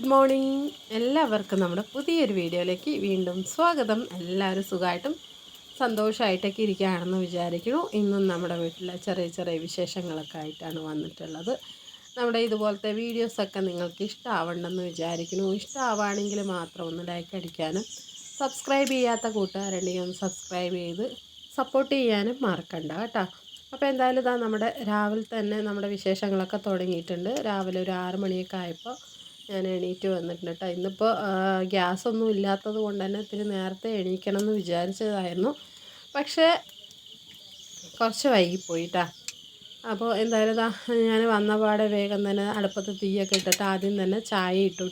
Good morning. എല്ലാവർക്കും നമ്മുടെ പുതിയൊരു വീഡിയോയിലേക്ക് വീണ്ടും സ്വാഗതം. എല്ലാവരും സുഖമായിട്ടും സന്തോഷമായിട്ടൊക്കെ ഇരിക്കുകയാണെന്ന് വിചാരിക്കുന്നു. ഇന്നും നമ്മുടെ വീട്ടിലെ ചെറിയ ചെറിയ വിശേഷങ്ങളൊക്കെ ആയിട്ടാണ് വന്നിട്ടുള്ളത്. നമ്മുടെ ഇതുപോലത്തെ വീഡിയോസൊക്കെ നിങ്ങൾക്ക് ഇഷ്ടമാവണമെന്ന് വിചാരിക്കുന്നു. ഇഷ്ടമാവുകയാണെങ്കിൽ മാത്രം ഒന്ന് ലൈക്ക് അടിക്കാനും സബ്സ്ക്രൈബ് ചെയ്യാത്ത കൂട്ടുകാരുണ്ടെങ്കിൽ ഒന്ന് സബ്സ്ക്രൈബ് ചെയ്ത് സപ്പോർട്ട് ചെയ്യാനും മറക്കണ്ട കേട്ടോ. അപ്പോൾ എന്തായാലും ഇതാ നമ്മുടെ രാവിലെ തന്നെ നമ്മുടെ വിശേഷങ്ങളൊക്കെ തുടങ്ങിയിട്ടുണ്ട്. രാവിലെ ഒരു ആറ് മണിയൊക്കെ ആയപ്പോൾ ഞാൻ എണീറ്റ് വന്നിട്ടുണ്ട് കേട്ടോ. ഇന്നിപ്പോൾ ഗ്യാസൊന്നും ഇല്ലാത്തത് കൊണ്ട് തന്നെ ഇത്തിരി നേരത്തെ എണീക്കണം എന്ന് വിചാരിച്ചതായിരുന്നു. പക്ഷേ കുറച്ച് വൈകിപ്പോയിട്ടാ അപ്പോൾ എന്തായാലും ഞാൻ വന്ന പാടെ വേഗം തന്നെ അടുപ്പത്ത് തീയൊക്കെ ഇട്ടിട്ട് ആദ്യം തന്നെ ചായ ഇട്ടു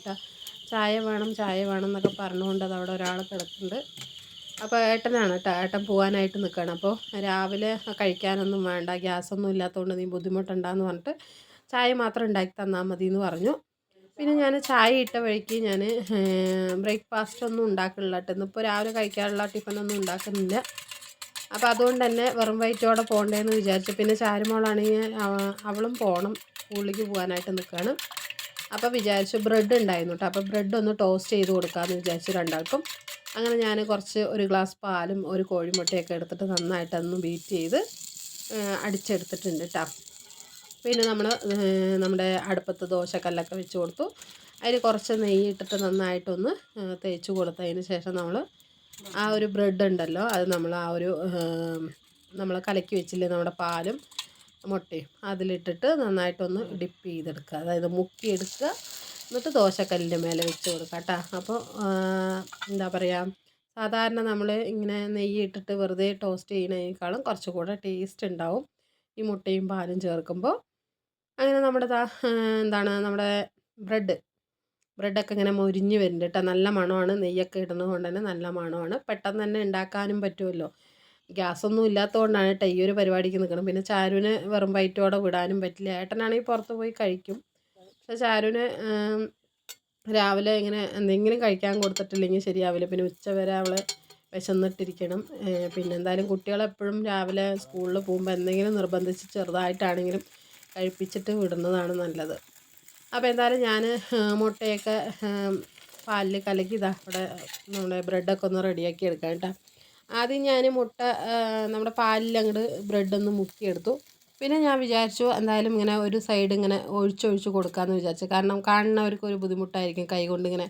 ചായ വേണം ചായ വേണം എന്നൊക്കെ പറഞ്ഞുകൊണ്ട് അത് അവിടെ ഒരാൾ കിടക്കുന്നുണ്ട് അപ്പോൾ ഏട്ടനാണ് കേട്ടോ ഏട്ടൻ പോകാനായിട്ട് നിൽക്കുകയാണ്. അപ്പോൾ രാവിലെ കഴിക്കാനൊന്നും വേണ്ട ഗ്യാസൊന്നും ഇല്ലാത്തതുകൊണ്ട് നീ ബുദ്ധിമുട്ടുണ്ടാന്ന് പറഞ്ഞിട്ട് ചായ മാത്രം ഉണ്ടാക്കി തന്നാൽ മതി എന്ന് പറഞ്ഞു. പിന്നെ ഞാൻ ചായ ഇട്ട വഴിക്ക് ഞാൻ ബ്രേക്ക്ഫാസ്റ്റ് ഒന്നും ഉണ്ടാക്കുന്നില്ല കേട്ടോ. ഇന്നിപ്പോൾ രാവിലെ കഴിക്കാനുള്ള ടിഫിനൊന്നും ഉണ്ടാക്കുന്നില്ല. അപ്പോൾ അതുകൊണ്ട് തന്നെ വെറും വയറ്റോടെ പോകണ്ടേന്ന് വിചാരിച്ചു. പിന്നെ ചാരുമോളാണെങ്കിൽ അവളും പോകണം സ്കൂളിലേക്ക് പോകാനായിട്ട് നിൽക്കുകയാണ് അപ്പോൾ വിചാരിച്ചു ബ്രെഡ് ഉണ്ടായിരുന്നു കേട്ടോ. അപ്പോൾ ബ്രെഡ് ഒന്ന് ടോസ്റ്റ് ചെയ്ത് കൊടുക്കാമെന്ന് വിചാരിച്ചു രണ്ടാൾക്കും. അങ്ങനെ ഞാൻ കുറച്ച് ഒരു ഗ്ലാസ് പാലും ഒരു കോഴിമുട്ടയൊക്കെ എടുത്തിട്ട് നന്നായിട്ടൊന്ന് ബീറ്റ് ചെയ്ത് അടിച്ചെടുത്തിട്ടുണ്ട് കേട്ടോ. പിന്നെ നമ്മൾ നമ്മുടെ അടുപ്പത്ത് ദോശക്കല്ലൊക്കെ വെച്ച് കൊടുത്തു. അതിന് കുറച്ച് നെയ്യ് ഇട്ടിട്ട് നന്നായിട്ടൊന്ന് തേച്ച് കൊടുത്തതിന് ശേഷം നമ്മൾ ആ ഒരു ബ്രെഡ് ഉണ്ടല്ലോ അത് നമ്മൾ ആ ഒരു നമ്മൾ കലക്കി വെച്ചില്ലേ നമ്മുടെ പാലും മുട്ടയും അതിലിട്ടിട്ട് നന്നായിട്ടൊന്ന് ഡിപ്പ് ചെയ്തെടുക്കുക. അതായത് മുക്കിയെടുക്കുക എന്നിട്ട് ദോശക്കല്ലിന്റെ മേലെ വെച്ച് കൊടുക്കുക കേട്ടോ. അപ്പോൾ എന്താ പറയുക സാധാരണ നമ്മൾ ഇങ്ങനെ നെയ്യ് ഇട്ടിട്ട് വെറുതെ ടോസ്റ്റ് ചെയ്യുന്നതിനേക്കാളും കുറച്ചുകൂടെ ടേസ്റ്റ് ഉണ്ടാവും. ഈ മുട്ടയും പാലും ചേർക്കുമ്പോൾ അങ്ങനെ നമ്മുടെ എന്താണ് നമ്മുടെ ബ്രെഡ്. ബ്രെഡൊക്കെ ഇങ്ങനെ മൊരിഞ്ഞ് വരുന്നുണ്ട് കേട്ടോ. നല്ല മണമാണ്. നെയ്യൊക്കെ ഇടുന്നത് കൊണ്ട് തന്നെ നല്ല മണമാണ്. പെട്ടെന്ന് തന്നെ ഉണ്ടാക്കാനും പറ്റുമല്ലോ. ഗ്യാസൊന്നും ഇല്ലാത്തതുകൊണ്ടാണ് കേട്ടോ ഈ ഒരു പരിപാടിക്ക് നിൽക്കണം പിന്നെ ചാരുവിന് വെറും വയറ്റോടെ വിടാനും പറ്റില്ല. ഏട്ടനാണെങ്കിൽ പുറത്ത് പോയി കഴിക്കും. പക്ഷെ ചാരുവിന് രാവിലെ ഇങ്ങനെ എന്തെങ്കിലും കഴിക്കാൻ കൊടുത്തിട്ടില്ലെങ്കിൽ ശരിയാവില്ല. പിന്നെ ഉച്ച വരെ അവളെ വിശന്നിട്ടിരിക്കണം. പിന്നെ എന്തായാലും കുട്ടികളെപ്പോഴും രാവിലെ സ്കൂളിൽ പോകുമ്പോൾ എന്തെങ്കിലും നിർബന്ധിച്ച് ചെറുതായിട്ടാണെങ്കിലും കഴിപ്പിച്ചിട്ട് വിടുന്നതാണ് നല്ലത്. അപ്പോൾ എന്തായാലും ഞാൻ മുട്ടയൊക്കെ പാലിൽ കലക്കി ഇതാ ഇവിടെ നമ്മുടെ ബ്രെഡൊക്കെ ഒന്ന് റെഡിയാക്കി എടുക്കാം കേട്ടോ. ആദ്യം ഞാൻ മുട്ട നമ്മുടെ പാലിൽ അങ്ങോട്ട് ബ്രെഡൊന്ന് മുക്കിയെടുത്തു പിന്നെ ഞാൻ വിചാരിച്ചു എന്തായാലും ഇങ്ങനെ ഒരു സൈഡ് ഇങ്ങനെ ഒഴിച്ചൊഴിച്ച് കൊടുക്കാമെന്ന് വിചാരിച്ചു. കാരണം കാണുന്നവർക്ക് ഒരു ബുദ്ധിമുട്ടായിരിക്കും കൈ കൊണ്ട് ഇങ്ങനെ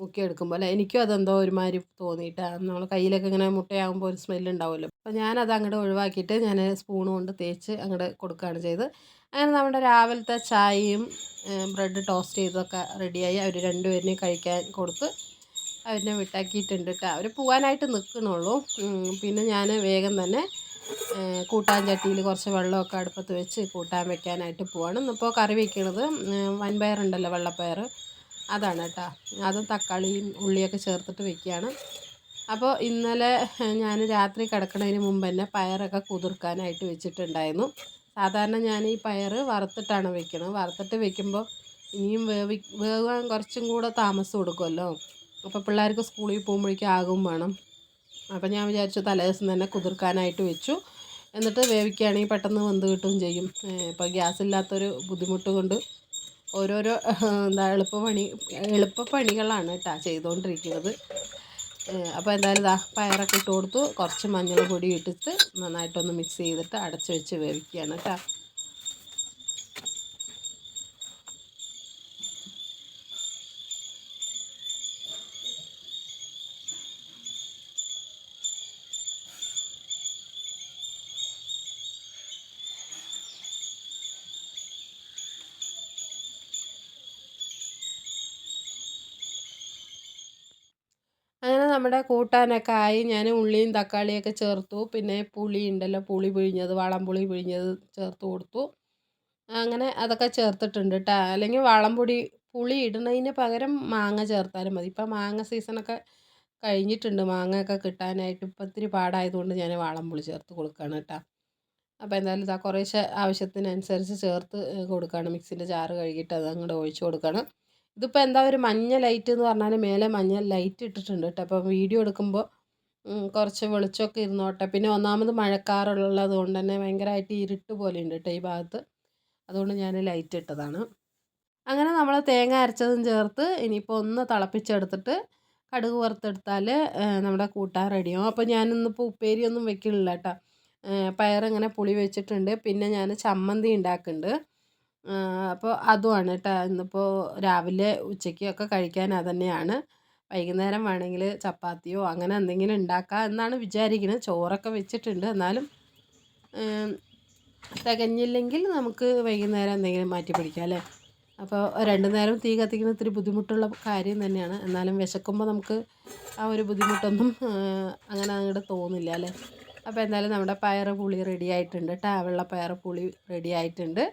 മുക്കിയെടുക്കുമ്പോൾ അല്ലേ എനിക്കും അതെന്തോ ഒരുമാതിരി തോന്നിയിട്ടാണ് നമ്മൾ കയ്യിലൊക്കെ ഇങ്ങനെ മുട്ടയാകുമ്പോൾ ഒരു സ്മെല്ല് ഉണ്ടാവുമല്ലോ അപ്പോൾ ഞാനത് അങ്ങോട്ട് ഒഴിവാക്കിയിട്ട് ഞാൻ സ്പൂൺ കൊണ്ട് തേച്ച് അങ്ങോട്ട് കൊടുക്കുകയാണ് ചെയ്ത് അങ്ങനെ നമ്മുടെ രാവിലത്തെ ചായയും ബ്രെഡ് ടോസ്റ്റ് ചെയ്തൊക്കെ റെഡിയായി. അവർ രണ്ടുപേരിനെയും കഴിക്കാൻ കൊടുത്ത് അവരെ വിട്ടാക്കിയിട്ടുണ്ട് കേട്ടോ അവർ പോകാനായിട്ട് നിൽക്കണുള്ളൂ പിന്നെ ഞാൻ വേഗം തന്നെ കൂട്ടാൻ ചട്ടിയിൽ കുറച്ച് വെള്ളമൊക്കെ അടുപ്പത്ത് വെച്ച് കൂട്ടാൻ വെക്കാനായിട്ട് പോവാണ്. ഇന്നിപ്പോൾ കറി വയ്ക്കണത് വൻപയറുണ്ടല്ലോ വെള്ളപ്പയർ അതാണ് കേട്ടോ. അതും തക്കാളിയും ഉള്ളിയൊക്കെ ചേർത്തിട്ട് വെക്കുകയാണ്. അപ്പോൾ ഇന്നലെ ഞാൻ രാത്രി കിടക്കുന്നതിന് മുമ്പ് തന്നെ പയറൊക്കെ കുതിർക്കാനായിട്ട് വെച്ചിട്ടുണ്ടായിരുന്നു. സാധാരണ ഞാൻ ഈ പയർ വറുത്തിട്ടാണ് വെക്കുന്നത്. വറുത്തിട്ട് വെക്കുമ്പോൾ ഇനിയും വേവി വേവാൻ കുറച്ചും കൂടെ താമസം കൊടുക്കുമല്ലോ അപ്പോൾ പിള്ളേർക്ക് സ്കൂളിൽ പോകുമ്പോഴേക്കും ആകും വേണം. അപ്പോൾ ഞാൻ വിചാരിച്ചു തലേദിവസം തന്നെ കുതിർക്കാനായിട്ട് വെച്ചു. എന്നിട്ട് വേവിക്കുകയാണെങ്കിൽ പെട്ടെന്ന് വെന്ത് കിട്ടുകയും ചെയ്യും. ഇപ്പോൾ ഗ്യാസ് ഇല്ലാത്തൊരു ബുദ്ധിമുട്ട് കൊണ്ട് ഓരോരോ എന്താ എളുപ്പപ്പണി എളുപ്പപ്പണികളാണ് കേട്ടോ ചെയ്തുകൊണ്ടിരിക്കുന്നത് അപ്പോൾ എന്തായാലും ഇതാ പയറൊക്കെ ഇട്ട് കൊടുത്തു. കുറച്ച് മഞ്ഞൾ പൊടി ഇട്ടിട്ട് നന്നായിട്ടൊന്ന് മിക്സ് ചെയ്തിട്ട് അടച്ച് വെച്ച് വേവിക്കുകയാണ് കേട്ടോ അങ്ങനെ നമ്മുടെ കൂട്ടാനൊക്കെ ആയി ഞാൻ ഉള്ളിയും തക്കാളിയൊക്കെ ചേർത്തു. പിന്നെ പുളി ഉണ്ടല്ലോ പുളി പിഴിഞ്ഞത് പുളി പിഴിഞ്ഞത് ചേർത്ത് കൊടുത്തു. അങ്ങനെ അതൊക്കെ ചേർത്തിട്ടുണ്ട് കേട്ടോ അല്ലെങ്കിൽ വളംപൊടി പുളി ഇടുന്നതിന് പകരം മാങ്ങ ചേർത്താലും മതി. ഇപ്പം മാങ്ങ സീസണൊക്കെ കഴിഞ്ഞിട്ടുണ്ട്. മാങ്ങയൊക്കെ കിട്ടാനായിട്ട് ഇപ്പം ഇത്തിരി പാടായതുകൊണ്ട് ഞാൻ വാളംപുളി ചേർത്ത് കൊടുക്കുകയാണ് കേട്ടോ അപ്പോൾ എന്തായാലും ഇതാ കുറേശ്ശെ ആവശ്യത്തിനനുസരിച്ച് ചേർത്ത് കൊടുക്കുകയാണ്. മിക്സിന്റെ ജാറ് കഴുകിയിട്ട് അത് അങ്ങോട്ട് ഒഴിച്ച് കൊടുക്കണം ഇതിപ്പോൾ എന്താ ഒരു മഞ്ഞ ലൈറ്റ് എന്ന് പറഞ്ഞാൽ മേലെ മഞ്ഞ ലൈറ്റ് ഇട്ടിട്ടുണ്ട് കേട്ടോ. അപ്പോൾ വീഡിയോ എടുക്കുമ്പോൾ കുറച്ച് വെളിച്ചമൊക്കെ ഇരുന്നോട്ടെ. പിന്നെ ഒന്നാമത് മഴക്കാറുള്ളത് കൊണ്ട് തന്നെ ഭയങ്കരമായിട്ട് ഇരുട്ട് പോലെ ഉണ്ട് കേട്ടോ ഈ ഭാഗത്ത്. അതുകൊണ്ട് ഞാൻ ലൈറ്റ് ഇട്ടതാണ്. അങ്ങനെ നമ്മൾ തേങ്ങ അരച്ചതും ചേർത്ത് ഇനിയിപ്പോൾ ഒന്ന് തിളപ്പിച്ചെടുത്തിട്ട് കടുക് വറുത്തെടുത്താൽ നമ്മുടെ കൂട്ടാൻ റെഡിയാവും അപ്പോൾ ഞാനിന്നിപ്പോൾ ഉപ്പേരിയൊന്നും വെക്കില്ല കേട്ടോ. പയറിങ്ങനെ പുളി വെച്ചിട്ടുണ്ട്. പിന്നെ ഞാൻ ചമ്മന്തി ഉണ്ടാക്കുന്നുണ്ട്. അപ്പോൾ അതുമാണ് കേട്ടോ ഇന്നിപ്പോൾ രാവിലെ ഉച്ചയ്ക്കൊക്കെ കഴിക്കാൻ അതുതന്നെയാണ് വൈകുന്നേരം വേണമെങ്കിൽ ചപ്പാത്തിയോ അങ്ങനെ എന്തെങ്കിലും ഉണ്ടാക്കാം എന്നാണ് വിചാരിക്കുന്നത്. ചോറൊക്കെ വെച്ചിട്ടുണ്ട്. എന്നാലും തികഞ്ഞില്ലെങ്കിൽ നമുക്ക് വൈകുന്നേരം എന്തെങ്കിലും മാറ്റി പിടിക്കാം അല്ലേ? അപ്പോൾ രണ്ടു നേരം തീ കത്തിക്കുന്ന ഇത്തിരി ബുദ്ധിമുട്ടുള്ള കാര്യം തന്നെയാണ്. എന്നാലും വിശക്കുമ്പോൾ നമുക്ക് ആ ഒരു ബുദ്ധിമുട്ടൊന്നും അങ്ങനെ അങ്ങോട്ട് തോന്നില്ല അല്ലേ? അപ്പോൾ എന്തായാലും നമ്മുടെ പയറ് പുളി റെഡി ആയിട്ടുണ്ട് കേട്ടോ വെള്ള പയറ് പുളി റെഡി ആയിട്ടുണ്ട്.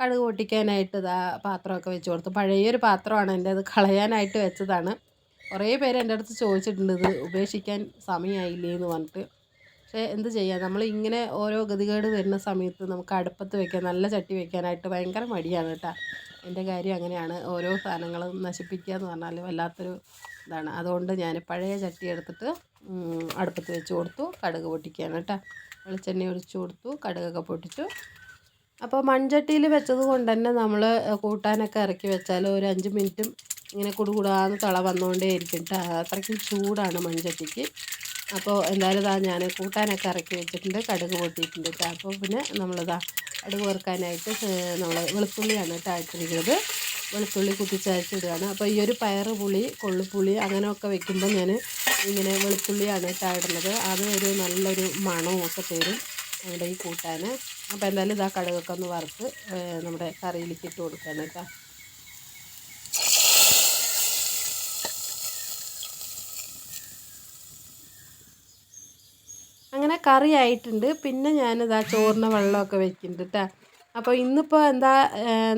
കടുക് പൊട്ടിക്കാനായിട്ട് ഇതാ പാത്രമൊക്കെ വെച്ച് കൊടുത്തു. പഴയൊരു പാത്രമാണ് എന്റെ അത് കളയാനായിട്ട് വെച്ചതാണ്. കുറേ പേര് എന്റെ അടുത്ത് ചോദിച്ചിട്ടുണ്ട് ഇത് ഉപേക്ഷിക്കാൻ സമയമായില്ലേ എന്ന് പറഞ്ഞിട്ട്. പക്ഷേ എന്ത് ചെയ്യാം? നമ്മൾ ഇങ്ങനെ ഓരോ ഗതികേട് വരുന്ന സമയത്ത് നമുക്ക് അടുപ്പത്ത് വെക്കാൻ നല്ല ചട്ടി വെക്കാനായിട്ട് ഭയങ്കര മടിയാണ് കേട്ടോ. എന്റെ കാര്യം അങ്ങനെയാണ്. ഓരോ സാധനങ്ങളും നശിപ്പിക്കുക എന്ന് പറഞ്ഞാൽ വല്ലാത്തൊരു ഇതാണ്. അതുകൊണ്ട് ഞാൻ പഴയ ചട്ടി എടുത്തിട്ട് അടുപ്പത്ത് വെച്ച് കൊടുത്തു. കടുക് പൊട്ടിക്കുകയാണ് കേട്ടോ. വെളിച്ചെണ്ണ ഒഴിച്ചു കൊടുത്തു. കടുകൊക്കെ പൊട്ടിച്ചു. അപ്പോൾ മൺചട്ടിയിൽ വെച്ചത് കൊണ്ട് തന്നെ നമ്മൾ കൂട്ടാനൊക്കെ ഇറക്കി വെച്ചാൽ ഒരു അഞ്ച് മിനിറ്റും ഇങ്ങനെ കുടുകുടാന്ന് തള വന്നുകൊണ്ടേ ഇരിക്കും അത്രയ്ക്കും ചൂടാണ് മൺചട്ടിക്ക്. അപ്പോൾ എന്തായാലും ഇതാ ഞാൻ കൂട്ടാനൊക്കെ ഇറക്കി വെച്ചിട്ടുണ്ട് കടുക് പൊട്ടിയിട്ടുണ്ട് കേട്ടോ അപ്പോൾ പിന്നെ നമ്മളിതാ കടുക് വറുക്കാനായിട്ട് നമ്മൾ വെളുത്തുള്ളിയാണ് കേട്ടോ ഇട്ടിരിക്കുന്നത്. വെളുത്തുള്ളി കുത്തിച്ചരച്ചിടുകയാണ് അപ്പോൾ ഈ ഒരു പയർ പുളി കൊള്ളുപുളി അങ്ങനെയൊക്കെ വെക്കുമ്പോൾ ഞാൻ ഇങ്ങനെ വെളുത്തുള്ളിയാണ് കേട്ടോ ഇടുന്നത്. അത് ഒരു നല്ലൊരു മണവും ഒക്കെ തരും നമ്മുടെ ഈ കൂട്ടാൻ അപ്പോൾ എന്തായാലും ഇതാ കടുകൊക്കെ ഒന്ന് വറുത്ത് നമ്മുടെ കറിയിലേക്ക് ഇട്ട് കൊടുക്കണം കേട്ടോ. അങ്ങനെ കറി ആയിട്ടുണ്ട് പിന്നെ ഞാനിതാ ചോറിന് വെള്ളമൊക്കെ വെക്കുന്നുണ്ട് കേട്ടോ. അപ്പോൾ ഇന്നിപ്പോൾ എന്താ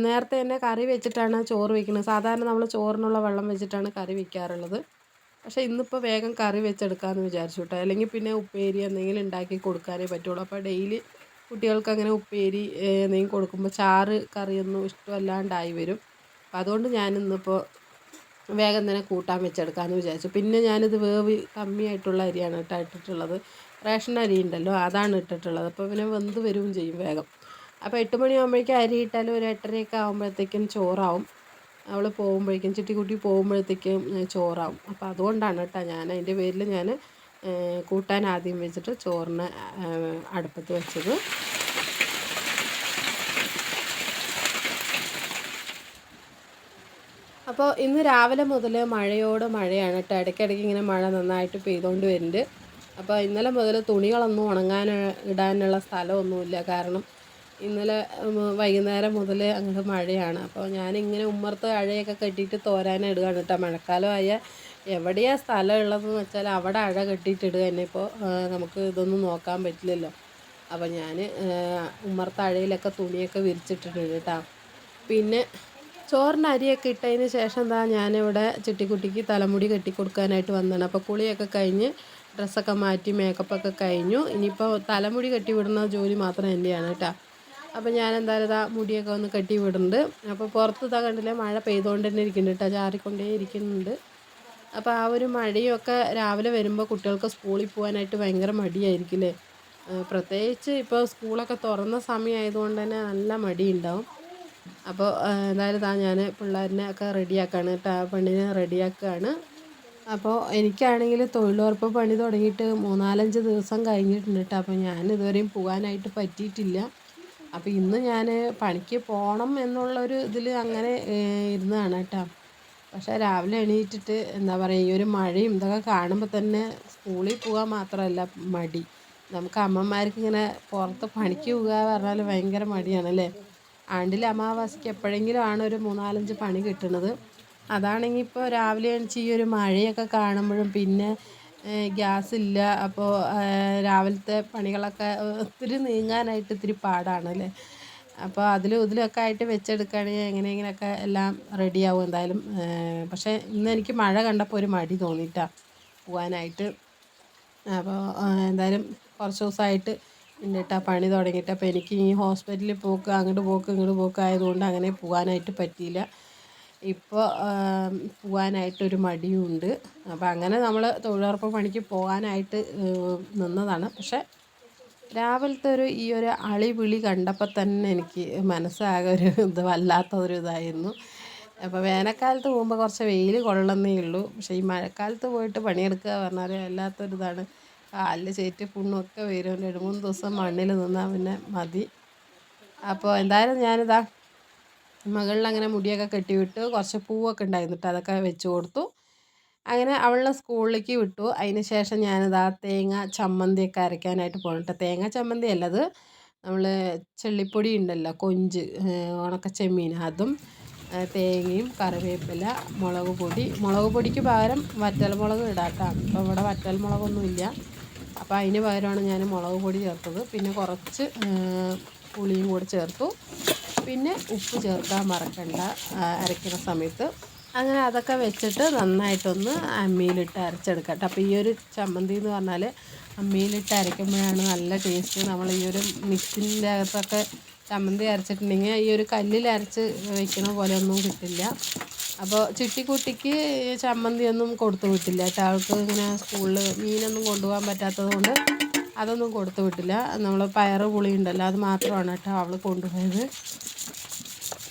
നേരത്തെ തന്നെ കറി വെച്ചിട്ടാണ് ചോറ് വെക്കുന്നത്. സാധാരണ നമ്മൾ ചോറിനുള്ള വെള്ളം വെച്ചിട്ടാണ് കറി വെക്കാറുള്ളത്. പക്ഷേ ഇന്നിപ്പോൾ വേഗം കറി വെച്ചെടുക്കാമെന്ന് വിചാരിച്ചു കേട്ടോ. അല്ലെങ്കിൽ പിന്നെ ഉപ്പേരി എന്തെങ്കിലും ഉണ്ടാക്കി കൊടുക്കാനേ പറ്റുള്ളൂ. അപ്പോൾ ഡെയിലി കുട്ടികൾക്ക് അങ്ങനെ ഉപ്പേരി എന്തെങ്കിലും കൊടുക്കുമ്പോൾ ചാറ് കറിയൊന്നും ഇഷ്ടമല്ലാണ്ടായി വരും. അപ്പം അതുകൊണ്ട് ഞാനിന്നിപ്പോൾ വേഗം തന്നെ കൂട്ടാൻ വെച്ചെടുക്കാമെന്ന് വിചാരിച്ചു. പിന്നെ ഞാനിത് വേവ് കമ്മിയായിട്ടുള്ള അരിയാണ് കേട്ടോ ഇട്ടിട്ടുള്ളത്. റേഷൻ അരി ഉണ്ടല്ലോ അതാണ് ഇട്ടിട്ടുള്ളത്. അപ്പോൾ പിന്നെ വെന്ത് വരികയും ചെയ്യും വേഗം. അപ്പോൾ എട്ട് മണിയാകുമ്പോഴേക്കും അരി ഇട്ടാലും ഒരു എട്ടരയൊക്കെ ആകുമ്പോഴത്തേക്കും ചോറാവും. അവൾ പോകുമ്പോഴേക്കും ചിട്ടിക്കുട്ടി പോകുമ്പോഴത്തേക്കും ചോറാവും. അപ്പോൾ അതുകൊണ്ടാണ് കേട്ടോ ഞാൻ അതിന്റെ പേരിൽ ഞാൻ കൂട്ടാൻ ആദ്യം വെച്ചിട്ട് ചോറിന് അടുപ്പത്ത് വെച്ചത്. അപ്പോൾ ഇന്ന് രാവിലെ മുതൽ മഴയോട് മഴയാണ് കേട്ടോ. ഇടയ്ക്കിടയ്ക്ക് ഇങ്ങനെ മഴ നന്നായിട്ട് പെയ്തുകൊണ്ട് വരുന്നുണ്ട് അപ്പോൾ ഇന്നലെ മുതൽ തുണികളൊന്നും ഉണങ്ങാൻ ഇടാനുള്ള സ്ഥലമൊന്നുമില്ല. കാരണം ഇന്നലെ വൈകുന്നേരം മുതൽ അങ്ങോട്ട് മഴയാണ്. അപ്പോൾ ഞാനിങ്ങനെ ഉമ്മർത്ത് അഴയൊക്കെ കെട്ടിയിട്ട് തോരാൻ ഇടുകയാണ് കേട്ടോ. മഴക്കാലമായ എവിടെയാണ് സ്ഥലം ഉള്ളതെന്ന് വെച്ചാൽ അവിടെ അഴ കെട്ടിയിട്ടിടുക തന്നെ. ഇപ്പോൾ നമുക്ക് ഇതൊന്നും നോക്കാൻ പറ്റില്ലല്ലോ. അപ്പോൾ ഞാൻ ഉമ്മർത്ത് അഴയിലൊക്കെ തുണിയൊക്കെ വിരിച്ചിട്ടിട്ടുണ്ട് കേട്ടോ. പിന്നെ ചോറിന് അരിയൊക്കെ ഇട്ടതിന് ശേഷം എന്താ ഞാനിവിടെ ചിട്ടിക്കുട്ടിക്ക് തലമുടി കെട്ടി കൊടുക്കാനായിട്ട് വന്നതാണ്. അപ്പോൾ കുളിയൊക്കെ കഴിഞ്ഞ് ഡ്രസ്സൊക്കെ മാറ്റി മേക്കപ്പൊക്കെ കഴിഞ്ഞു. ഇനിയിപ്പോൾ തലമുടി കെട്ടി വിടുന്ന ജോലി മാത്രം എന്റെയാണ് കേട്ടോ. അപ്പോൾ ഞാൻ എന്തായാലും ഇതാ മുടിയൊക്കെ ഒന്ന് കെട്ടി വിടുന്നുണ്ട് അപ്പോൾ പുറത്ത് ഇതാ കണ്ടില്ലേ മഴ പെയ്തുകൊണ്ട് തന്നെ ഇരിക്കുന്നുണ്ട് കേട്ടോ. ചാറിക്കൊണ്ടേ ഇരിക്കുന്നുണ്ട്. അപ്പോൾ ആ ഒരു മഴയൊക്കെ രാവിലെ വരുമ്പോൾ കുട്ടികൾക്ക് സ്കൂളിൽ പോകാനായിട്ട് ഭയങ്കര മടിയായിരിക്കില്ലേ? പ്രത്യേകിച്ച് ഇപ്പോൾ സ്കൂളൊക്കെ തുറന്ന സമയമായതുകൊണ്ട് തന്നെ നല്ല മടിയുണ്ടാവും. അപ്പോൾ എന്തായാലും താ ഞാൻ പിള്ളേരിനെ ഒക്കെ റെഡിയാക്കുകയാണ് കേട്ടോ. ആ പെണ്ണിനെ റെഡിയാക്കുകയാണ് അപ്പോൾ എനിക്കാണെങ്കിൽ തൊഴിലുറപ്പ് പണി തുടങ്ങിയിട്ട് മൂന്നാലഞ്ച് ദിവസം കഴിഞ്ഞിട്ടുണ്ട് കേട്ടോ. അപ്പോൾ ഞാൻ ഇതുവരെയും പോകാനായിട്ട് പറ്റിയിട്ടില്ല. അപ്പോൾ ഇന്ന് ഞാൻ പണിക്ക് പോകണം എന്നുള്ളൊരു ഇതിൽ അങ്ങനെ ഇരുന്നതാണ് കേട്ടോ. പക്ഷേ രാവിലെ എണീറ്റിട്ട് എന്താ പറയുക ഈ ഒരു മഴയും ഇതൊക്കെ കാണുമ്പോൾ തന്നെ സ്കൂളിൽ പോകാൻ മാത്രമല്ല മടി. നമുക്ക് അമ്മമാർക്ക് ഇങ്ങനെ പുറത്ത് പണിക്ക് പോകുക പറഞ്ഞാൽ ഭയങ്കര മടിയാണല്ലേ ആണ്ടിലെ അമാവാസിക്ക് എപ്പോഴെങ്കിലും ആണ് ഒരു മൂന്നാലഞ്ച് പണി കിട്ടുന്നത് അതാണെങ്കിൽ ഇപ്പോൾ രാവിലെ എണീച്ച് ഈ ഒരു മഴയൊക്കെ കാണുമ്പോഴും പിന്നെ ഗ്യാസ് ഇല്ല അപ്പോൾ രാവിലത്തെ പണികളൊക്കെ ഒത്തിരി നീങ്ങാനായിട്ട് ഇത്തിരി പാടാണല്ലേ അപ്പോൾ അതിലും ഇതിലൊക്കെ ആയിട്ട് വെച്ചെടുക്കുകയാണെങ്കിൽ എങ്ങനെയെങ്കിലുമൊക്കെ എല്ലാം റെഡിയാവും എന്തായാലും. പക്ഷേ ഇന്ന് എനിക്ക് മഴ കണ്ടപ്പോൾ ഒരു മടി തോന്നിയിട്ടാണ് പോകാനായിട്ട് അപ്പോൾ എന്തായാലും കുറച്ച് ദിവസമായിട്ട് എന്നിട്ട് പണി തുടങ്ങിയിട്ട്. അപ്പോൾ എനിക്ക് ഈ ഹോസ്പിറ്റലിൽ പോക്ക് അങ്ങോട്ട് പോക്ക് ഇങ്ങോട്ട് പോക്ക് ആയതുകൊണ്ട് അങ്ങനെ പോകാനായിട്ട് പറ്റിയില്ല. ഇപ്പോൾ പോകാനായിട്ടൊരു മടിയുണ്ട്. അപ്പോൾ അങ്ങനെ നമ്മൾ തൊഴിലുറപ്പ് പണിക്ക് പോകാനായിട്ട് നിന്നതാണ്. പക്ഷേ രാവിലത്തെ ഒരു ഈ ഒരു അളി വിളി കണ്ടപ്പോൾ തന്നെ എനിക്ക് മനസ്സാകെ ഒരു ഇത് വല്ലാത്തൊരു ഇതായിരുന്നു. അപ്പോൾ വേനൽക്കാലത്ത് പോകുമ്പോൾ കുറച്ച് വെയിൽ കൊള്ളുന്നേ ഉള്ളൂ. പക്ഷേ ഈ മഴക്കാലത്ത് പോയിട്ട് പണിയെടുക്കുക പറഞ്ഞാൽ വല്ലാത്തൊരിതാണ് കാലിൽ ചേറ്റ് പുണ്ണൊക്കെ വരും. രണ്ട് മൂന്ന് ദിവസം മണ്ണിൽ നിന്നാൽ പിന്നെ മതി. അപ്പോൾ എന്തായാലും ഞാനിതാ മകളിൽ അങ്ങനെ മുടിയൊക്കെ കെട്ടിവിട്ട് കുറച്ച് പൂവൊക്കെ ഉണ്ടായിരുന്നു. അതൊക്കെ വെച്ച് കൊടുത്തു. അങ്ങനെ അവളെ സ്കൂളിലേക്ക് വിട്ടു. അതിന് ശേഷം ഞാനിതാ തേങ്ങ ചമ്മന്തിയൊക്കെ അരയ്ക്കാനായിട്ട് പോകണം തേങ്ങ ചമ്മന്തി അല്ലത് നമ്മൾ ചെള്ളിപ്പൊടി ഉണ്ടല്ലോ കൊഞ്ച് ഉണക്ക ചെമ്മീൻ അതും തേങ്ങയും കറിവേപ്പില മുളക് പൊടി. മുളക് പൊടിക്ക് പകരം വറ്റൽമുളക് ഇടാട്ടോ. അപ്പോൾ ഇവിടെ വറ്റൽമുളകൊന്നുമില്ല അപ്പോൾ അതിന് പകരമാണ് ഞാൻ മുളക് പൊടി ചേർത്തത്. പിന്നെ കുറച്ച് പുളിയും കൂടി ചേർത്തു. പിന്നെ ഉപ്പ് ചേർക്കാൻ മറക്കണ്ട അരയ്ക്കുന്ന സമയത്ത്. അങ്ങനെ അതൊക്കെ വെച്ചിട്ട് നന്നായിട്ടൊന്ന് അമ്മിയിലിട്ട് അരച്ചെടുക്കാം കേട്ടോ. അപ്പോൾ ഈ ഒരു ചമ്മന്തി എന്ന് പറഞ്ഞാൽ അമ്മിയിലിട്ട് അരയ്ക്കുമ്പോഴാണ് നല്ല ടേസ്റ്റ് നമ്മൾ ഈ ഒരു മിക്സിന്റെ അകത്തൊക്കെ ചമ്മന്തി അരച്ചിട്ടുണ്ടെങ്കിൽ ഈ ഒരു കല്ലിൽ അരച്ച് വെക്കണ പോലെ ഒന്നും കിട്ടില്ല. അപ്പോൾ ചിട്ടിക്കുട്ടിക്ക് ചമ്മന്തിയൊന്നും കൊടുത്തു വിട്ടില്ല കേട്ടോ. അവൾക്ക് ഇങ്ങനെ സ്കൂളിൽ മീനൊന്നും കൊണ്ടുപോകാൻ പറ്റാത്തത് കൊണ്ട് അതൊന്നും കൊടുത്തു വിട്ടില്ല. നമ്മൾ പയറ് പുളി ഉണ്ടല്ലോ അത് മാത്രമാണ് കേട്ടോ അവൾ കൊണ്ടുപോയത്.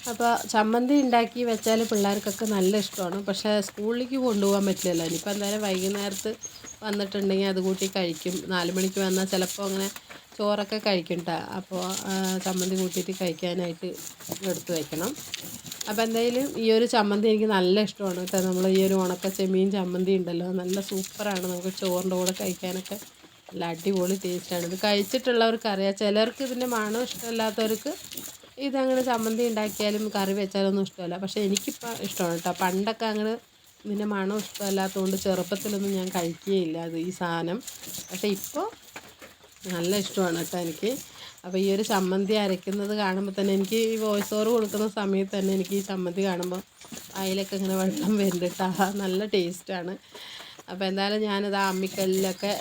അപ്പോൾ ചമ്മന്തി ഉണ്ടാക്കി വെച്ചാൽ പിള്ളേർക്കൊക്കെ നല്ല ഇഷ്ടമാണ്. പക്ഷേ സ്കൂളിലേക്ക് കൊണ്ടുപോകാൻ പറ്റില്ലല്ലോ. ഇനിയിപ്പോൾ എന്തായാലും വൈകുന്നേരത്ത് വന്നിട്ടുണ്ടെങ്കിൽ അത് കൂട്ടി കഴിക്കും. നാല് മണിക്ക് വന്നാൽ ചിലപ്പോൾ അങ്ങനെ ചോറൊക്കെ കഴിക്കും കേട്ടോ അപ്പോൾ ചമ്മന്തി കൂട്ടിയിട്ട് കഴിക്കാനായിട്ട് എടുത്ത് വയ്ക്കണം അപ്പോൾ എന്തായാലും ഈ ഒരു ചമ്മന്തി എനിക്ക് നല്ല ഇഷ്ടമാണ് കേട്ടോ. നമ്മൾ ഈ ഒരു ഉണക്ക ചെമ്മീൻ ചമ്മന്തി ഉണ്ടല്ലോ. നല്ല സൂപ്പറാണ്. നമുക്ക് ചോറിന്റെ കൂടെ കഴിക്കാനൊക്കെ നല്ല അടിപൊളി ടേസ്റ്റാണ്. ഇത് കഴിച്ചിട്ടുള്ളവർക്ക് അറിയാം. ചിലർക്ക് ഇതിന്റെ മണം ഇഷ്ടമല്ലാത്തവർക്ക് ഇതങ്ങനെ ചമ്മന്തി ഉണ്ടാക്കിയാലും കറി വെച്ചാലൊന്നും ഇഷ്ടമല്ല. പക്ഷേ എനിക്കിപ്പോൾ ഇഷ്ടമാണ് കേട്ടോ. പണ്ടൊക്കെ അങ്ങനെ ഇതിന്റെ മണം ഇഷ്ടമല്ലാത്തതുകൊണ്ട് ചെറുപ്പത്തിലൊന്നും ഞാൻ കഴിക്കുകയില്ല അത് ഈ സാധനം. പക്ഷേ ഇപ്പോൾ നല്ല ഇഷ്ടമാണ് കേട്ടോ എനിക്ക്. അപ്പോൾ ഈ ഒരു ചമ്മന്തി അരയ്ക്കുന്നത് കാണുമ്പോൾ തന്നെ എനിക്ക് ഈ വോയിസ് ഓവർ കൊടുക്കുന്ന സമയത്ത് തന്നെ എനിക്ക് ഈ ചമ്മന്തി കാണുമ്പോൾ അതിലൊക്കെ ഇങ്ങനെ വെള്ളം വരുന്നുണ്ട് നല്ല ടേസ്റ്റാണ് അപ്പോൾ എന്തായാലും ഞാനിത് അമ്മിക്കല്ലിലൊക്കെ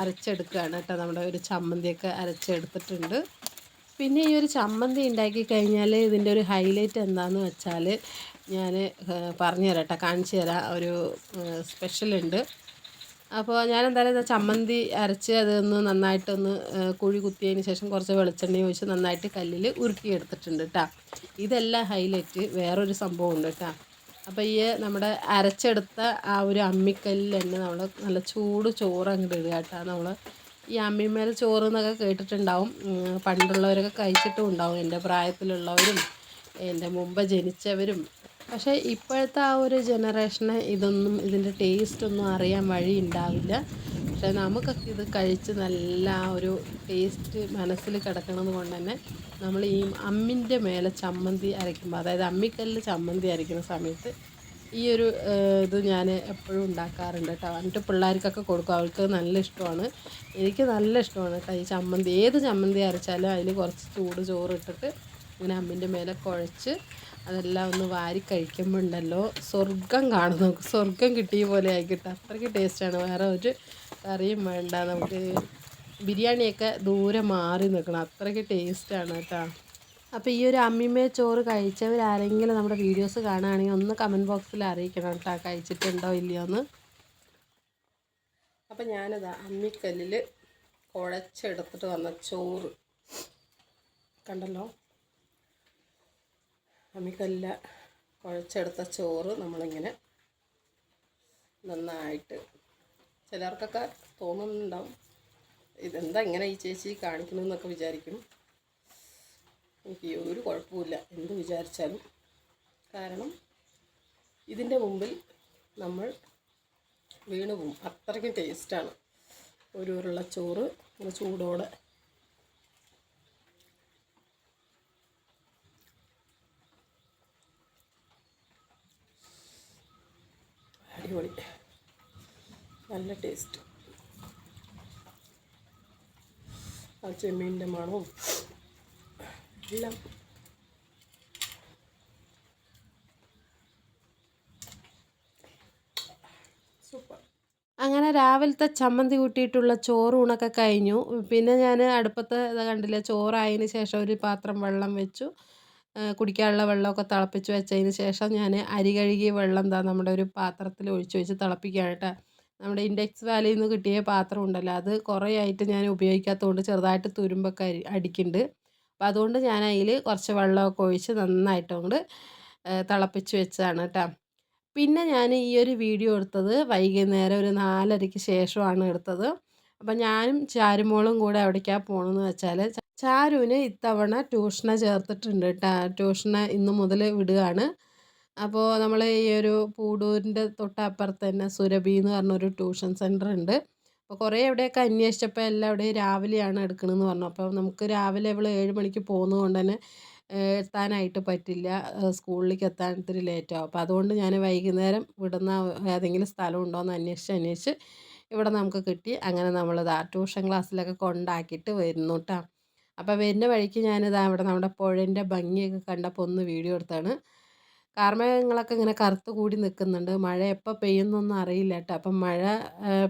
അരച്ചെടുക്കുകയാണ് കേട്ടോ. നമ്മുടെ ഒരു ചമ്മന്തിയൊക്കെ അരച്ചെടുത്തിട്ടുണ്ട്. പിന്നെ ഈ ഒരു ചമ്മന്തി ഉണ്ടാക്കി കഴിഞ്ഞാൽ ഇതിന്റെ ഒരു ഹൈലൈറ്റ് എന്താണെന്ന് വെച്ചാൽ ഞാൻ പറഞ്ഞു തരാം കേട്ടോ കാണിച്ചു തരാം. ഒരു സ്പെഷ്യൽ ഉണ്ട്. അപ്പോൾ ഞാൻ എന്തായാലും ചമ്മന്തി അരച്ച് അതൊന്ന് നന്നായിട്ടൊന്ന് കുഴി കുത്തിയതിന് ശേഷം കുറച്ച് വെളിച്ചെണ്ണ ഒഴിച്ച് നന്നായിട്ട് കല്ലിൽ ഉരുട്ടിയെടുത്തിട്ടുണ്ട് കേട്ടോ. ഇതെല്ലാം ഹൈലൈറ്റ് വേറൊരു സംഭവം ഉണ്ട് കേട്ടോ. അപ്പോൾ ഈ നമ്മുടെ അരച്ചെടുത്ത ആ ഒരു അമ്മിക്കല്ലിൽ തന്നെ നമ്മൾ നല്ല ചൂട് ചോറ് അങ്ങോട്ട് ഇടുക കേട്ടോ. നമ്മൾ ഈ അമ്മിമേൽ ചോറ് എന്നൊക്കെ കേട്ടിട്ടുണ്ടാവും പണ്ടുള്ളവരൊക്കെ കഴിച്ചിട്ടും ഉണ്ടാവും. എന്റെ പ്രായത്തിലുള്ളവരും എന്റെ മുമ്പ് ജനിച്ചവരും. പക്ഷേ ഇപ്പോഴത്തെ ആ ഒരു ജനറേഷന് ഇതൊന്നും ഇതിന്റെ ടേസ്റ്റ് ഒന്നും അറിയാൻ വഴി ഉണ്ടാവില്ല. പക്ഷേ നമുക്കൊക്കെ ഇത് കഴിച്ച് നല്ല ഒരു ടേസ്റ്റ് മനസ്സിൽ കിടക്കണത് കൊണ്ട് തന്നെ നമ്മൾ ഈ അമ്മിന്റെ മേലെ ചമ്മന്തി അരയ്ക്കുമ്പോൾ അതായത് അമ്മിക്കല്ലിൽ ചമ്മന്തി അരയ്ക്കുന്ന സമയത്ത് ഈ ഒരു ഇത് ഞാൻ എപ്പോഴും ഉണ്ടാക്കാറുണ്ട് കേട്ടോ. എന്നിട്ട് പിള്ളേർക്കൊക്കെ കൊടുക്കും. അവൾക്ക് നല്ല ഇഷ്ടമാണ്. എനിക്ക് നല്ല ഇഷ്ടമാണ് കേട്ടോ ഈ ചമ്മന്തി. ഏത് ചമ്മന്തി അരച്ചാലും അതിൽ കുറച്ച് ചൂട് ചോറ് ഇട്ടിട്ട് ഇങ്ങനെ അമ്മിന്റെ മേലെ കുഴച്ച് അതെല്ലാം ഒന്ന് വാരി കഴിക്കുമ്പോൾ ഉണ്ടല്ലോ. സ്വർഗം കാണും നമുക്ക്. സ്വർഗം കിട്ടിയ പോലെ ആയിക്കിട്ടും അത്രയ്ക്ക് ടേസ്റ്റാണ് വേറെ ഒരു കറിയും വേണ്ട. നമുക്ക് ബിരിയാണിയൊക്കെ ദൂരെ മാറി നിൽക്കണം. അത്രയ്ക്ക് ടേസ്റ്റാണ് കേട്ടോ. അപ്പോൾ ഈ ഒരു അമ്മിമേ ചോറ് കഴിച്ചവർ ആരെങ്കിലും നമ്മുടെ വീഡിയോസ് കാണുകയാണെങ്കിൽ ഒന്ന് കമന്റ് ബോക്സിൽ അറിയിക്കണം കേട്ടോ കഴിച്ചിട്ടുണ്ടോ ഇല്ലയോ എന്ന് അപ്പം ഞാനത് അമ്മിക്കല്ലിൽ കുഴച്ചെടുത്തിട്ട് വന്ന ചോറ്. കണ്ടല്ലോ? അമ്മിക്കല്ല കുഴച്ചെടുത്ത ചോറ് നമ്മളിങ്ങനെ നന്നായിട്ട്. ചിലർക്കൊക്കെ തോന്നുന്നുണ്ടാവും ഇതെന്താ ഇങ്ങനെ ഈ ചേച്ചി കാണിക്കണമെന്നൊക്കെ വിചാരിക്കും. എനിക്ക് ഒരു കുഴപ്പമില്ല എന്ത് വിചാരിച്ചാലും. കാരണം ഇതിന്റെ മുമ്പിൽ നമ്മൾ വീണു പോകും. അത്രയ്ക്കും ടേസ്റ്റാണ്. ഒരു ഉരുള ചോറ് ചൂടോടെ. അടിപൊളി. നല്ല ടേസ്റ്റ്. ആ ചെമ്മീന്റെ മണവും എല്ലാം സൂപ്പർ. അങ്ങനെ രാവിലത്തെ ചമ്മന്തി കൂട്ടിയിട്ടുള്ള ചോറൂണൊക്കെ കഴിഞ്ഞു. പിന്നെ ഞാൻ അടുപ്പത്ത് കണ്ടില്ല ചോറായതിന് ശേഷം ഒരു പാത്രം വെള്ളം വെച്ചു. കുടിക്കാനുള്ള വെള്ളമൊക്കെ തിളപ്പിച്ച് വെച്ചതിന് ശേഷം ഞാൻ അരി കഴുകിയ വെള്ളം എന്താ നമ്മുടെ ഒരു പാത്രത്തിൽ ഒഴിച്ച് വെച്ച് തിളപ്പിക്കുകയാണ് കേട്ടോ. നമ്മുടെ ഇൻഡെക്സ് വാലിയിൽ നിന്ന് കിട്ടിയ പാത്രം ഉണ്ടല്ലോ അത് കുറേ ആയിട്ട് ഞാൻ ഉപയോഗിക്കാത്തതുകൊണ്ട് ചെറുതായിട്ട് തുരുമ്പൊക്കെ അടിക്കുന്നുണ്ട്. അപ്പോൾ അതുകൊണ്ട് ഞാൻ അതിൽ കുറച്ച് വെള്ളമൊക്കെ ഒഴിച്ച് നന്നായിട്ടുണ്ട് തിളപ്പിച്ച് വെച്ചതാണ് കേട്ടോ പിന്നെ ഞാൻ ഈ ഒരു വീഡിയോ എടുത്തത് വൈകുന്നേരം ഒരു നാലരയ്ക്ക് ശേഷമാണ് എടുത്തത്. അപ്പം ഞാനും ചാരുമോളും കൂടെ എവിടേക്കാണ് പോകണമെന്ന് വെച്ചാൽ ചാരുവിന് ഇത്തവണ ട്യൂഷനെ ചേർത്തിട്ടുണ്ട് കേട്ടോ ട്യൂഷന് ഇന്ന് മുതൽ വിടുകയാണ്. അപ്പോൾ നമ്മൾ ഈ ഒരു പൂടൂരിന്റെ തൊട്ടപ്പുറത്ത് തന്നെ സുരഭി എന്ന് പറഞ്ഞൊരു ട്യൂഷൻ സെന്റർ ഉണ്ട് അപ്പോൾ കുറേ എവിടെയൊക്കെ അന്വേഷിച്ചപ്പോൾ എല്ലാം അവിടെ രാവിലെയാണ് എടുക്കണമെന്ന് പറഞ്ഞു. അപ്പോൾ നമുക്ക് രാവിലെ ഇവൾ ഏഴ് മണിക്ക് പോകുന്നത് കൊണ്ട് തന്നെ എത്താനായിട്ട് പറ്റില്ല. സ്കൂളിലേക്ക് എത്താൻ ഇത്തിരി ലേറ്റാവും അപ്പോൾ അതുകൊണ്ട് ഞാൻ വൈകുന്നേരം വിടുന്ന ഏതെങ്കിലും സ്ഥലം ഉണ്ടോ എന്ന് അന്വേഷിച്ച് അന്വേഷിച്ച് ഇവിടെ നമുക്ക് കിട്ടി. അങ്ങനെ നമ്മൾ ഇതാ ട്യൂഷൻ ക്ലാസ്സിലൊക്കെ കൊണ്ടാക്കിയിട്ട് വരുന്നു കേട്ടോ അപ്പോൾ വരുന്ന വഴിക്ക് ഞാനിതാ ഇവിടെ നമ്മുടെ പുഴേന്റെ ഭംഗിയൊക്കെ കണ്ടപ്പോൾ ഒന്ന് വീഡിയോ എടുത്താണ്. കാർമേഘങ്ങളൊക്കെ ഇങ്ങനെ കറുത്ത് കൂടി നിൽക്കുന്നുണ്ട്. മഴ എപ്പോൾ പെയ്യുന്നൊന്നും അറിയില്ല കേട്ടോ. അപ്പം മഴ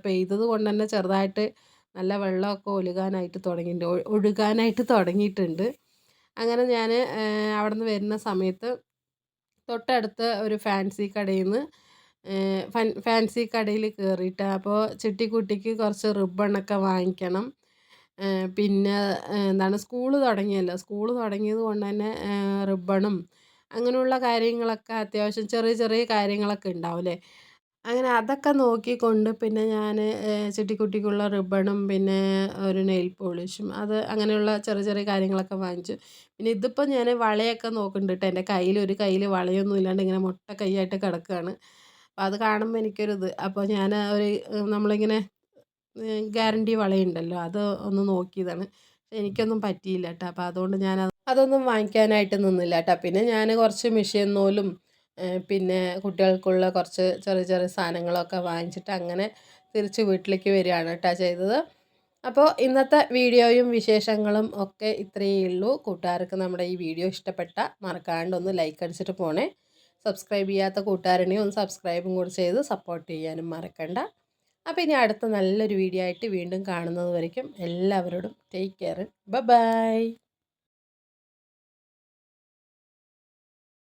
പെയ്തത് കൊണ്ട് തന്നെ ചെറുതായിട്ട് നല്ല വെള്ളമൊക്കെ ഒഴുകാനായിട്ട് തുടങ്ങിയിട്ടുണ്ട്. ഒഴുകാനായിട്ട് തുടങ്ങിയിട്ടുണ്ട്. അങ്ങനെ ഞാൻ അവിടെ നിന്ന് വരുന്ന സമയത്ത് തൊട്ടടുത്ത് ഒരു ഫാൻസി കടയിൽ നിന്ന് ഫാൻസി കടയിൽ കയറിയിട്ട് അപ്പോൾ ചിട്ടിക്കുട്ടിക്ക് കുറച്ച് റിബണൊക്കെ വാങ്ങിക്കണം. പിന്നെ എന്താണ് സ്കൂൾ തുടങ്ങിയല്ലോ. സ്കൂൾ തുടങ്ങിയത് കൊണ്ട് തന്നെ റിബണും അങ്ങനെയുള്ള കാര്യങ്ങളൊക്കെ അത്യാവശ്യം ചെറിയ ചെറിയ കാര്യങ്ങളൊക്കെ ഉണ്ടാവില്ലേ അങ്ങനെ അതൊക്കെ നോക്കിക്കൊണ്ട് പിന്നെ ഞാൻ ചെട്ടിക്കുട്ടിക്കുള്ള റിബണും പിന്നെ ഒരു നെയിൽ പോളിഷും അത് അങ്ങനെയുള്ള ചെറിയ ചെറിയ കാര്യങ്ങളൊക്കെ വാങ്ങിച്ചു. പിന്നെ ഇതിപ്പോൾ ഞാൻ വളയൊക്കെ നോക്കുന്നുണ്ട് കേട്ടോ. എന്റെ കയ്യിൽ ഒരു കയ്യിൽ വളയൊന്നും ഇല്ലാണ്ട് ഇങ്ങനെ മുട്ട കൈയായിട്ട് കിടക്കുകയാണ്. അപ്പോൾ അത് കാണുമ്പോൾ എനിക്കൊരിത് അപ്പോൾ ഞാൻ ഒരു നമ്മളിങ്ങനെ ഗ്യാരണ്ടി വളയുണ്ടല്ലോ അത് ഒന്ന് നോക്കിയതാണ്. എനിക്കൊന്നും പറ്റിയില്ല കേട്ടോ. അപ്പോൾ അതുകൊണ്ട് ഞാൻ അതൊന്നും വാങ്ങിക്കാനായിട്ട് നിന്നില്ല കേട്ടോ പിന്നെ ഞാൻ കുറച്ച് മിഷ്യൻ നൂലും പിന്നെ കുട്ടികൾക്കുള്ള കുറച്ച് ചെറിയ ചെറിയ സാധനങ്ങളൊക്കെ വാങ്ങിച്ചിട്ട് അങ്ങനെ തിരിച്ച് വീട്ടിലേക്ക് വരികയാണ് കേട്ടോ ചെയ്തത്. അപ്പോൾ ഇന്നത്തെ വീഡിയോയും വിശേഷങ്ങളും ഒക്കെ ഇത്രയേ ഉള്ളൂ. കൂട്ടുകാർക്ക് നമ്മുടെ ഈ വീഡിയോ ഇഷ്ടപ്പെട്ട മറക്കാണ്ട് ഒന്ന് ലൈക്ക് അടിച്ചിട്ട് പോണേ. സബ്സ്ക്രൈബ് ചെയ്യാത്ത കൂട്ടുകാരനെയും ഒന്ന് സബ്സ്ക്രൈബും കൂടി ചെയ്ത് സപ്പോർട്ട് ചെയ്യാനും മറക്കണ്ട. അപ്പോൾ ഇനി അടുത്ത നല്ലൊരു വീഡിയോ ആയിട്ട് വീണ്ടും കാണുന്നത് വരയ്ക്കും. എല്ലാവരോടും ടേക്ക് കെയർ ബൈ